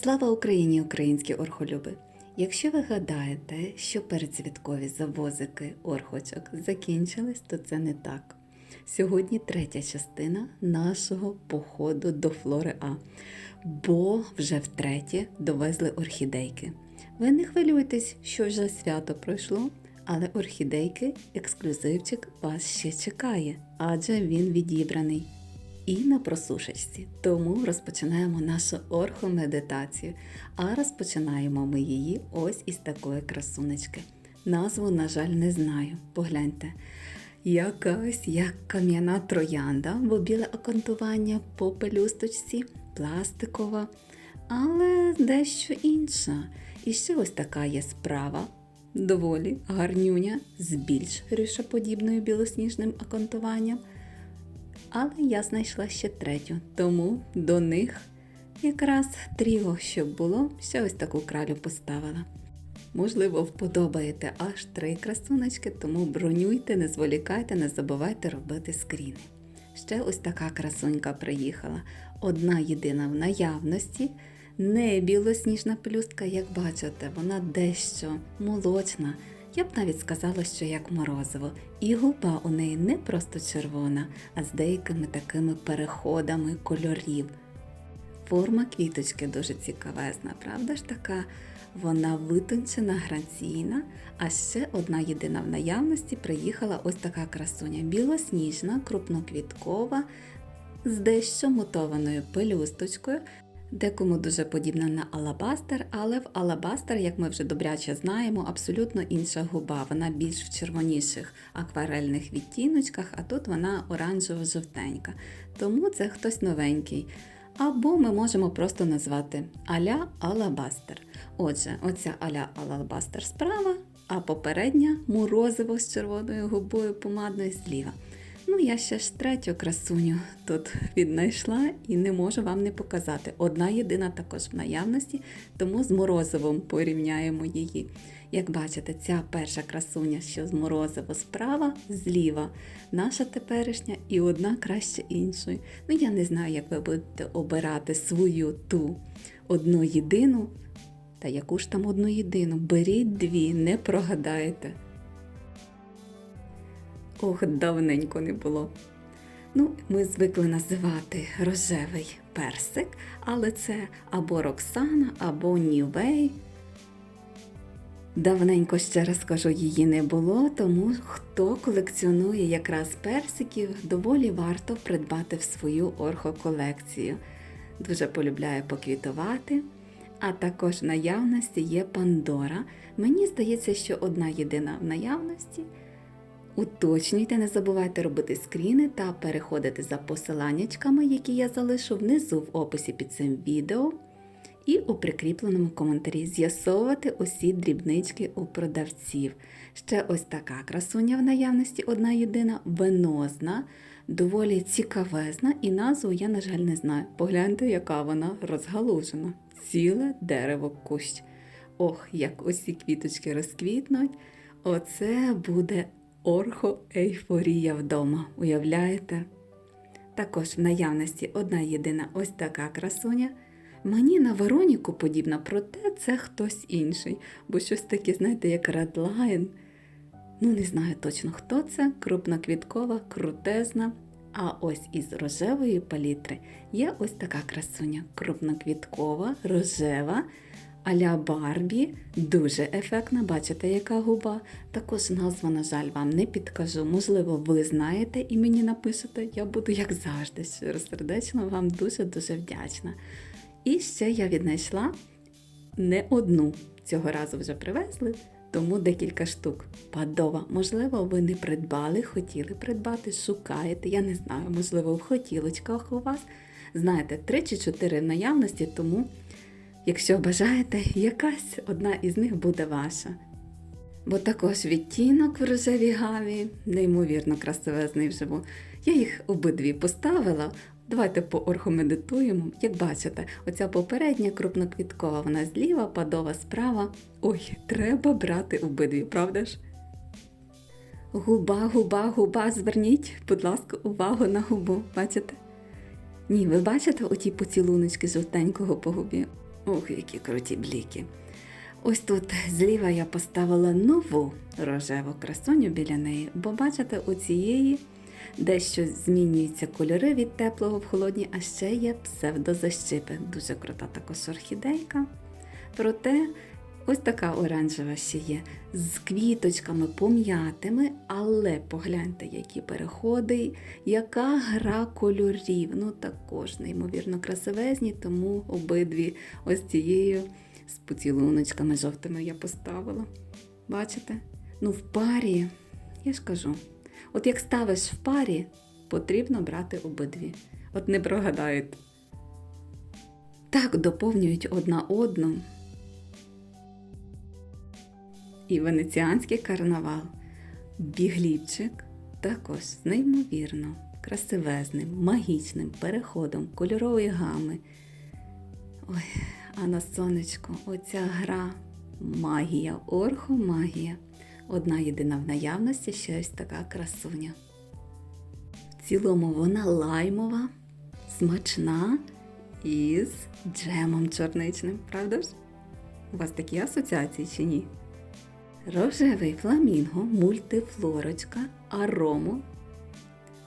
Слава Україні, українські орхолюби! Якщо ви гадаєте, що передсвяткові завозики орхочок закінчились, то це не так. Сьогодні третя частина нашого походу до Флори А, бо вже втретє довезли орхідейки. Ви не хвилюйтесь, що вже свято пройшло, але орхідейки ексклюзивчик вас ще чекає, адже він відібраний і на просушечці. Тому розпочинаємо нашу орхомедитацію. А розпочинаємо ми її ось із такої красунечки. Назву, на жаль, не знаю. Погляньте. Якась як кам'яна троянда, бо біле окантування по пелюсточці, пластикова, але дещо інша. І ще ось така є справа. Доволі гарнюня з більш рішеподібною білосніжним окантуванням. Але я знайшла ще третю, тому до них якраз тріо, щоб було, ще ось таку кралю поставила. Можливо, вподобаєте аж три красуночки, тому бронюйте, не зволікайте, не забувайте робити скріни. Ще ось така красунька приїхала. Одна єдина в наявності. Не білосніжна пелюстка, як бачите, вона дещо молочна. Я б навіть сказала, що як морозиво. І губа у неї не просто червона, а з деякими такими переходами кольорів. Форма квіточки дуже цікавезна, правда ж така? Вона витончена, граційна, а ще одна єдина в наявності приїхала ось така красуня. Білосніжна, крупноквіткова, з дещо мутованою пелюсточкою. Декому дуже подібна на алабастер, але в алабастер, як ми вже добряче знаємо, абсолютно інша губа. Вона більш в червоніших акварельних відтіночках, а тут вона оранжево-жовтенька. Тому це хтось новенький. Або ми можемо просто назвати аля алабастер. Отже, оця аля алабастер справа, а попередня морозиво з червоною губою помадною зліва. Я ще ж третю красуню тут віднайшла і не можу вам не показати. Одна єдина також в наявності, тому з морозивом порівняємо її. Як бачите, ця перша красуня, що з морозиво справа, зліва, наша теперішня і одна краще іншої. Ну, я не знаю, як ви будете обирати свою ту одну єдину. Та яку ж там одну єдину? Беріть дві, не прогадаєте. Ох, давненько не було. Ну, ми звикли називати рожевий персик, але це або Роксана, або Нівей. Давненько ще раз кажу, її не було, тому хто колекціонує якраз персиків, доволі варто придбати в свою орхоколекцію. Дуже полюбляю поквітувати. А також в наявності є Пандора. Мені здається, що одна єдина в наявності. Уточнюйте, не забувайте робити скріни та переходити за посиланнячками, які я залишу внизу в описі під цим відео, і у прикріпленому коментарі з'ясовувати усі дрібнички у продавців. Ще ось така красуня в наявності, одна єдина, венозна, доволі цікавезна, і назву я, на жаль, не знаю. Погляньте, яка вона розгалужена. Ціле дерево кущ. Ох, як усі квіточки розквітнуть. Оце буде орхоейфорія вдома, уявляєте? Також в наявності одна єдина ось така красуня. Мені на Вероніку подібна, проте це хтось інший, бо щось таке, знаєте, як редлайн. Ну, не знаю точно, хто це, крупноквіткова, крутезна. А ось із рожевої палітри є ось така красуня, крупноквіткова, рожева, аля Барбі, дуже ефектна, бачите, яка губа. Також назву, на жаль, вам не підкажу. Можливо, ви знаєте і мені напишете. Я буду, як завжди, щиросердечно вам дуже-дуже вдячна. І ще я віднайшла не одну. Цього разу вже привезли, тому декілька штук. Падова. Можливо, ви не придбали, хотіли придбати, шукаєте. Я не знаю, можливо, в хотілочках у вас. Знаєте, три чи чотири в наявності, тому. Якщо бажаєте, якась одна із них буде ваша. Бо також відтінок в рожевій гаві, неймовірно красивезний вживу. Я їх обидві поставила. Давайте поорхомедитуємо. Як бачите, оця попередня крупноквіткова, вона зліва, падова справа. Ой, треба брати обидві, правда ж? Губа, губа, губа, зверніть, будь ласка, увагу на губу. Бачите? Ні, ви бачите оті поцілуночки жовтенького по губі? Ох, які круті бліки. Ось тут зліва я поставила нову рожеву красуню біля неї, бо бачите, у цієї дещо змінюються кольори від теплого в холодні, а ще є псевдозащипи. Дуже крута також орхідейка. Проте ось така оранжева ще є з квіточками пом'ятими, але погляньте, які переходи, яка гра кольорів. Ну також неймовірно красивезні, тому обидві ось цією з поцілуночками жовтими я поставила. Бачите? Ну, в парі, я ж кажу, от як ставиш в парі, потрібно брати обидві. От не прогадають. Так доповнюють одна одну. І венеціанський карнавал. Бігліпчик також з неймовірно красивезним, магічним переходом кольорової гами. Ой, а на сонечку оця гра магія, орхомагія. Одна єдина в наявності, ще ось така красуня. В цілому вона лаймова, смачна і з джемом чорничним, правда ж? У вас такі асоціації чи ні? Рожевий фламінго, мультифлорочка, арому.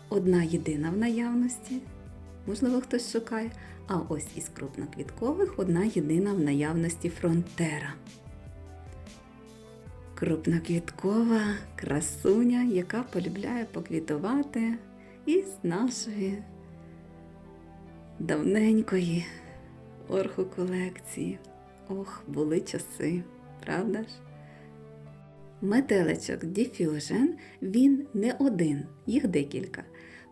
Одна єдина в наявності. Можливо, хтось шукає. А ось із крупноквіткових одна єдина в наявності фронтера. Крупноквіткова красуня, яка полюбляє поквітувати із нашої давненької орхоколекції. Ох, були часи, правда ж? Метеличок Diffusion, він не один, їх декілька.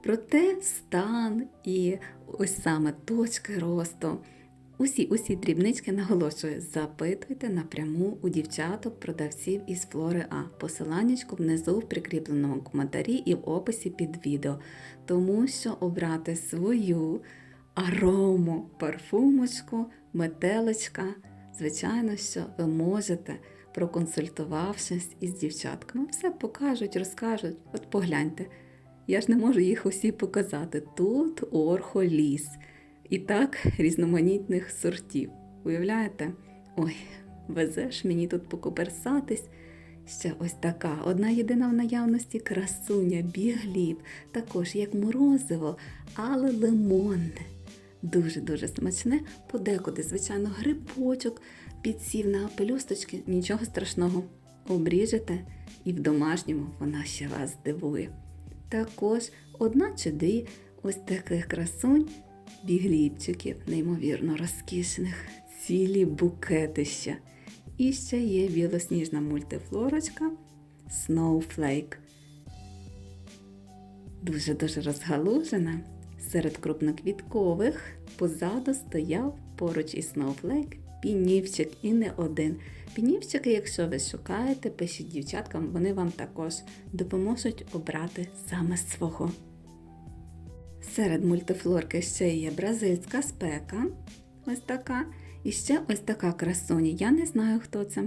Проте стан і ось саме точки росту. Усі усі дрібнички наголошую, запитуйте напряму у дівчаток, продавців із Флори А. Посиланнячку внизу в прикріпленому коментарі і в описі під відео. Тому що обрати свою арому парфумочку, метеличка, звичайно, що ви можете, проконсультувавшись із дівчатками, все покажуть, розкажуть. От погляньте. Я ж не можу їх усі показати. Тут орхоліс. І так різноманітних сортів. Уявляєте? Ой, везеш мені тут покуперсатись. Ще ось така, одна єдина в наявності красуня, бігліб, також як морозиво, але лимонне. Дуже-дуже смачне, подекуди, звичайно, грибочок підсів на пелюсточки, нічого страшного. Обріжете, і в домашньому вона ще вас здивує. Також одна чи дві ось таких красунь, бігліпчиків, неймовірно розкішних, цілі букетища. І ще є білосніжна мультифлорочка Snowflake. Дуже-дуже розгалужена. Серед крупноквіткових позаду стояв поруч із Snowflake пінівчик і не один. Пінівчики, якщо ви шукаєте, пишіть дівчаткам, вони вам також допоможуть обрати саме свого. Серед мультифлорки ще є бразильська спека. Ось така. І ще ось така красуня. Я не знаю, хто це.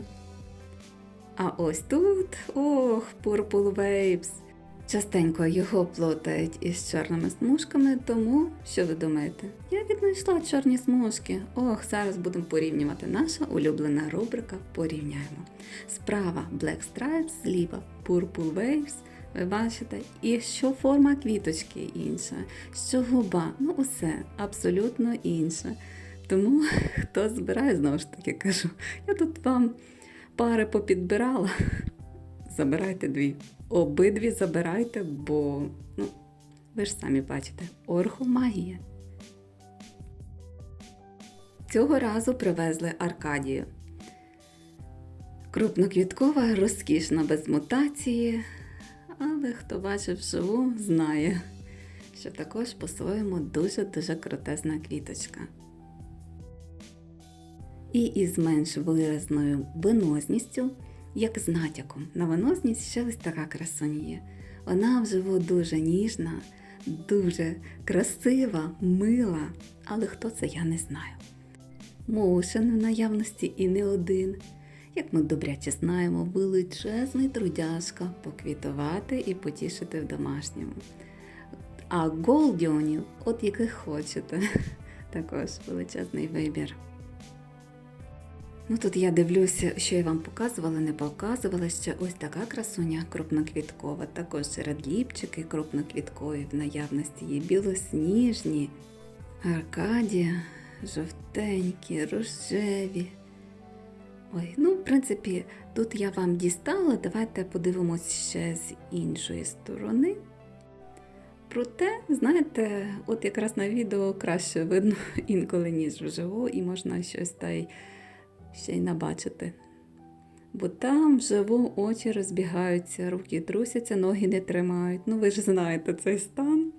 А ось тут, ох, Purple Waves. Частенько його плутають із чорними смужками, тому що ви думаєте? Я віднайшла чорні смужки. Ох, зараз будемо порівнювати. Наша улюблена рубрика Порівняємо. Справа Black Stripes, зліва Purple Waves. Ви бачите, і що форма квіточки інша, що губа, ну усе абсолютно інше. Тому хто збирає, знову ж таки кажу, я тут вам пари попідбирала. Забирайте дві. Обидві забирайте, бо, ну, ви ж самі бачите, орхомагія. Цього разу привезли Аркадію. Крупноквіткова, розкішна без мутації, але хто бачив вживу, знає, що також по-своєму дуже-дуже крутезна квіточка. І із менш виразною винозністю як з натяком. На виносність ще ось така красуня. Вона вживу дуже ніжна, дуже красива, мила, але хто це я не знаю. Моушен в наявності і не один. Як ми добряче знаємо, величезний трудяжка поквітувати і потішити в домашньому. А голдіонів, от яких хочете, також величезний вибір. Ну тут я дивлюся, що я вам показувала, не показувала ще ось така красуня крупноквіткова. Також редліпчики крупноквіткові в наявності є білосніжні, аркадія, жовтенькі, рожеві. Ой, ну, в принципі, тут я вам дістала. Давайте подивимось ще з іншої сторони. Проте, знаєте, от якраз на відео краще видно інколи, ніж вживу, і можна щось та й ще й набачити. Бо там вживу очі розбігаються, руки трусяться, ноги не тримають. Ну, ви ж знаєте цей стан.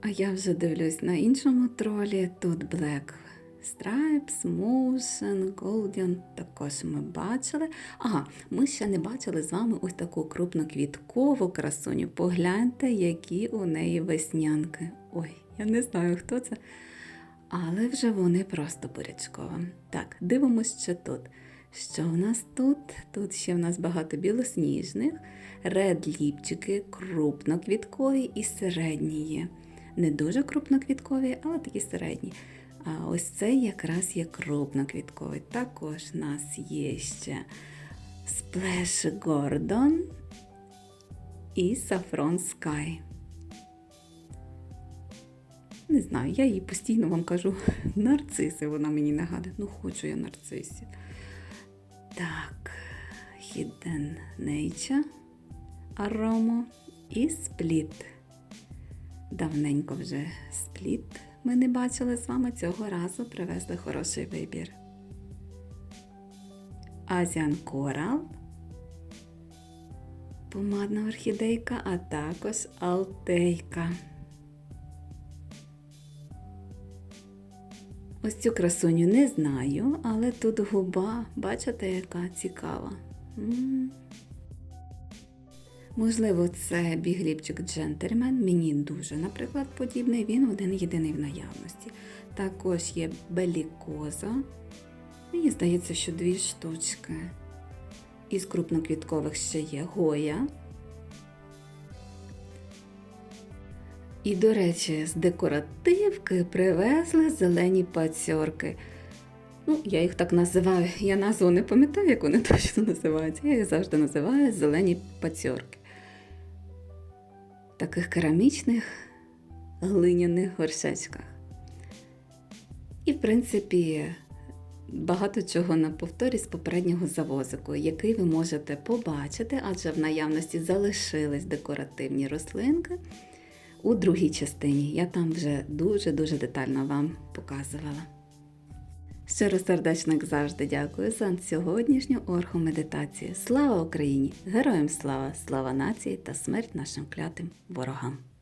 А я вже дивлюсь на іншому тролі. Тут Black Stripes, Motion, Golden також ми бачили. Ага, ми ще не бачили з вами ось таку крупноквіткову красуню. Погляньте, які у неї веснянки. Ой, я не знаю, хто це. Але вже вони просто бурячкова. Так, дивимось ще тут. Що в нас тут? Тут ще в нас багато білосніжних, ред-ліпчики, крупноквіткові і середні. Не дуже крупноквіткові, але такі середні. А ось це якраз є крупноквітковий. Також в нас є ще Splash Gordon і Saffron Sky. Не знаю, я їй постійно вам кажу нарциси, вона мені нагадує. Ну, хочу я нарцисів. Так, Hidden Nature, Aroma і Split. Давненько вже Split ми не бачили з вами цього разу привезли хороший вибір. Asian Coral, помадна орхідейка, а також алтейка. Ось цю красуню не знаю, але тут губа, бачите, яка цікава. М. Можливо, це бігліпчик джентльмен. Мені дуже, наприклад, подібний. Він один єдиний в наявності. Також є белікоза. Мені здається, що дві штучки. Із крупноквіткових ще є гоя. І, до речі, з декоративки привезли зелені пацьорки. Ну, я їх так називаю. Я назву не пам'ятаю, як вони точно називаються. Я їх завжди називаю зелені пацьорки. Таких керамічних глиняних горшечках. І, в принципі, багато чого на повторі з попереднього завозику, який ви можете побачити, адже в наявності залишились декоративні рослинки у другій частині. Я там вже дуже-дуже детально вам показувала. Щиро сердечно, як завжди, дякую за сьогоднішню орхомедитацію. Слава Україні! Героям слава, слава нації та смерть нашим клятим ворогам!